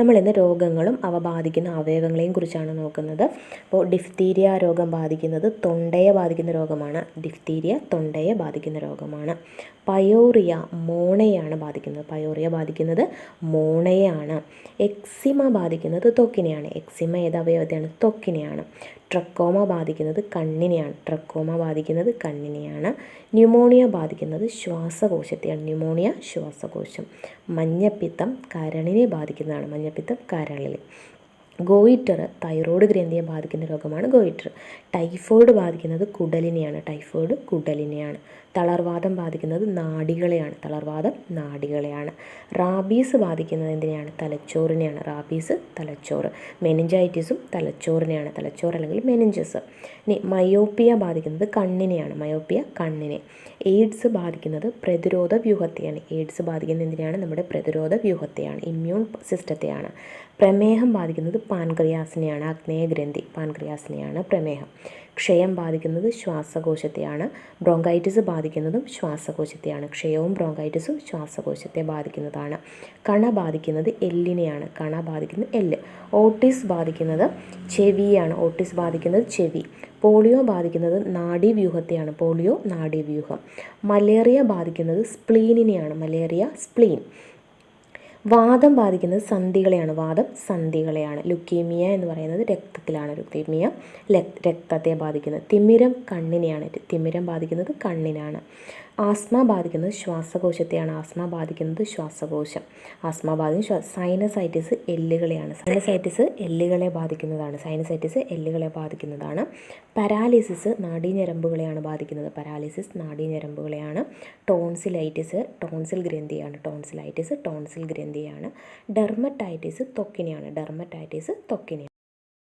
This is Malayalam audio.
നമ്മൾ ഇന്ന് രോഗങ്ങളും അവ ബാധിക്കുന്ന അവയവങ്ങളെയും കുറിച്ചാണ് നോക്കുന്നത്. അപ്പോൾ ഡിഫ്തീരിയ രോഗം ബാധിക്കുന്നത് തൊണ്ടയെ ബാധിക്കുന്ന രോഗമാണ്. ഡിഫ്തീരിയ തൊണ്ടയെ ബാധിക്കുന്ന രോഗമാണ്. പയോറിയ മോണയാണ് ബാധിക്കുന്നത്. പയോറിയ ബാധിക്കുന്നത് മോണയാണ് എക്സിമ ബാധിക്കുന്നത് ത്വക്കിനെയാണ്. എക്സിമ ഏത് അവയവത്തെയാണ്? ത്വക്കിനെയാണ്. ട്രക്കോമ ബാധിക്കുന്നത് കണ്ണിനെയാണ്. ട്രക്കോമ ബാധിക്കുന്നത് കണ്ണിനെയാണ്. ന്യൂമോണിയ ബാധിക്കുന്നത് ശ്വാസകോശത്തെയാണ്. ന്യൂമോണിയ ശ്വാസകോശം. മഞ്ഞപ്പിത്തം കരളിനെ ബാധിക്കുന്നതാണ്. മഞ്ഞപ്പിത്തം കരളിൽ ഗോയിറ്റർ തൈറോയ്ഡ് ഗ്രന്ഥിയെ ബാധിക്കുന്ന രോഗമാണ് ഗോയിറ്റർ. ടൈഫോയിഡ് ബാധിക്കുന്നത് കുടലിനെയാണ്. ടൈഫോയിഡ് കുടലിനെയാണ്. തളർവാദം ബാധിക്കുന്നത് നാടികളെയാണ്. തളർവാദം നാടികളെയാണ്. റാബീസ് ബാധിക്കുന്നത് എന്തിനെയാണ്? തലച്ചോറിനെയാണ്. റാബീസ് തലച്ചോറ്. മെനിഞ്ചൈറ്റിസും തലച്ചോറിനെയാണ്. തലച്ചോറ് അല്ലെങ്കിൽ മെനിഞ്ചസ്. ഇനി മയോപ്പിയ ബാധിക്കുന്നത് കണ്ണിനെയാണ്. മയോപ്പിയ കണ്ണിനെ. എയ്ഡ്സ് ബാധിക്കുന്നത് പ്രതിരോധ വ്യൂഹത്തെയാണ്. എയ്ഡ്സ് ബാധിക്കുന്നത് എന്തിനാണ് നമ്മുടെ പ്രതിരോധ വ്യൂഹത്തെയാണ്. ഇമ്മ്യൂൺ സിസ്റ്റത്തെയാണ്. പ്രമേഹം ബാധിക്കുന്നത് പാൻക്രിയാസിനെയാണ് അഗ്നേയഗ്രന്ഥി പാൻക്രിയാസിനെയാണ് പ്രമേഹം. ക്ഷയം ബാധിക്കുന്നത് ശ്വാസകോശത്തെയാണ് ബ്രോങ്കൈറ്റിസ് ബാധിക്കുന്നതും ശ്വാസകോശത്തെയാണ്. ക്ഷയവും ബ്രോങ്കൈറ്റിസും ശ്വാസകോശത്തെ ബാധിക്കുന്നതാണ്. കണ ബാധിക്കുന്നത് എല്ലിനെയാണ് കണ ബാധിക്കുന്നത് എല്ല്. ഓട്ടിസ് ബാധിക്കുന്നത് ചെവിയാണ് ഓട്ടിസ് ബാധിക്കുന്നത് ചെവി. പോളിയോ ബാധിക്കുന്നത് നാഡീവ്യൂഹത്തെയാണ് പോളിയോ നാഡീവ്യൂഹം. മലേറിയ ബാധിക്കുന്നത് സ്പ്ലീനിനെയാണ് മലേറിയ സ്പ്ലീൻ. വാദം ബാധിക്കുന്നത് സന്ധികളെയാണ്. വാദം സന്ധികളെയാണ്. ലുക്കീമിയ എന്ന് പറയുന്നത് രക്തത്തിലാണ് ലുക്കീമിയ. രക്തത്തെ ബാധിക്കുന്നത് തിമിരം കണ്ണിനെയാണ്. തിമിരം ബാധിക്കുന്നത് കണ്ണിനാണ്. ആസ്മ ബാധിക്കുന്നത് ശ്വാസകോശത്തെയാണ്. ആസ്മ ബാധിക്കുന്നത് ശ്വാസകോശം. ആസ്മ ബാധിക്കുന്ന സൈനസൈറ്റിസ് എല്ലുകളെയാണ്. സൈനസൈറ്റിസ് എല്ലുകളെ ബാധിക്കുന്നതാണ്. സൈനസൈറ്റിസ് എല്ലുകളെ ബാധിക്കുന്നതാണ്. പരാലിസിസ് നാഡീഞരമ്പുകളെയാണ് ബാധിക്കുന്നത്. പരാലിസിസ് നാഡീഞരമ്പുകളെയാണ്. ടോൺസിലൈറ്റിസ് ടോൺസിൽ ഗ്രന്ഥിയാണ്. ടോൺസിലൈറ്റിസ് ടോൺസിൽ ഗ്രന്ഥിയാണ് ഡെർമറ്റൈറ്റിസ് ത്വക്കിനെയാണ് ഡെർമറ്റൈറ്റിസ് ത്വക്കിനെയാണ്